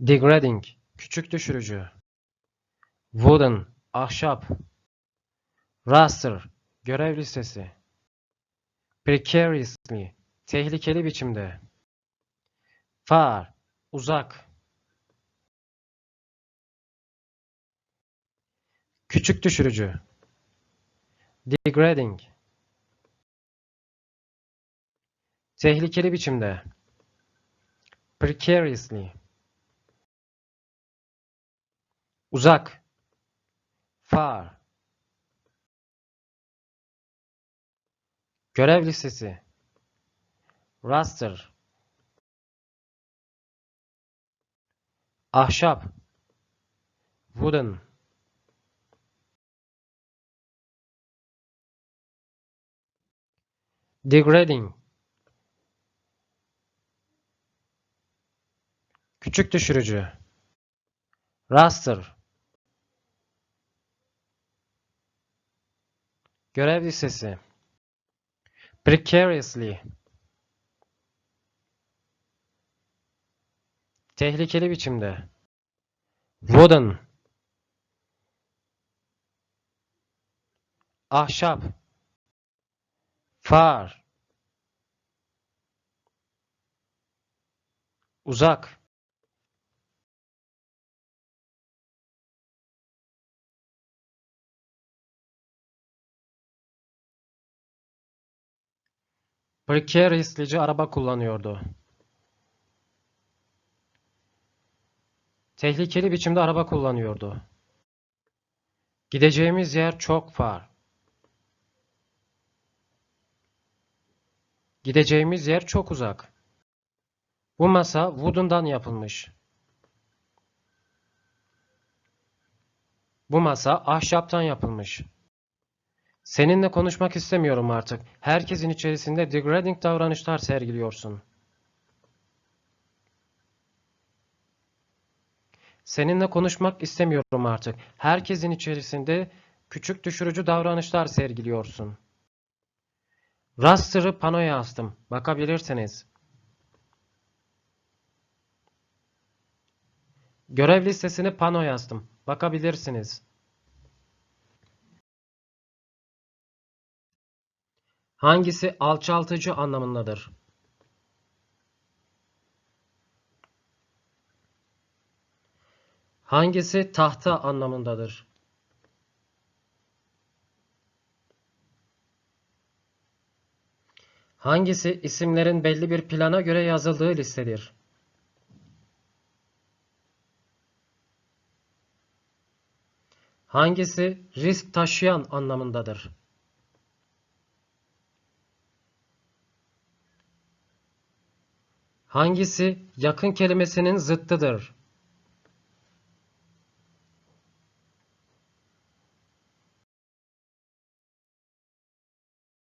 Degrading, küçük düşürücü. Wooden, ahşap. Raster, görev listesi. Precariously, tehlikeli biçimde. Far, uzak. Küçük düşürücü. Degrading. Tehlikeli biçimde. Precariously. Uzak. Far. Görev listesi. Raster. Ahşap. Wooden. Degrading. Küçük düşürücü. Raster. Görev listesi. Precariously. Tehlikeli biçimde. Wooden. Ahşap. Far. Uzak. Precariously'ci araba kullanıyordu. Tehlikeli biçimde araba kullanıyordu. Gideceğimiz yer çok far. Gideceğimiz yer çok uzak. Bu masa wooden'dan yapılmış. Bu masa ahşaptan yapılmış. Seninle konuşmak istemiyorum artık. Herkesin içerisinde degrading davranışlar sergiliyorsun. Seninle konuşmak istemiyorum artık. Herkesin içerisinde küçük düşürücü davranışlar sergiliyorsun. Raster'ı panoya astım. Bakabilirsiniz. Görev listesini panoya astım. Bakabilirsiniz. Hangisi alçaltıcı anlamındadır? Hangisi tahta anlamındadır? Hangisi isimlerin belli bir plana göre yazıldığı listedir? Hangisi risk taşıyan anlamındadır? Hangisi yakın kelimesinin zıttıdır?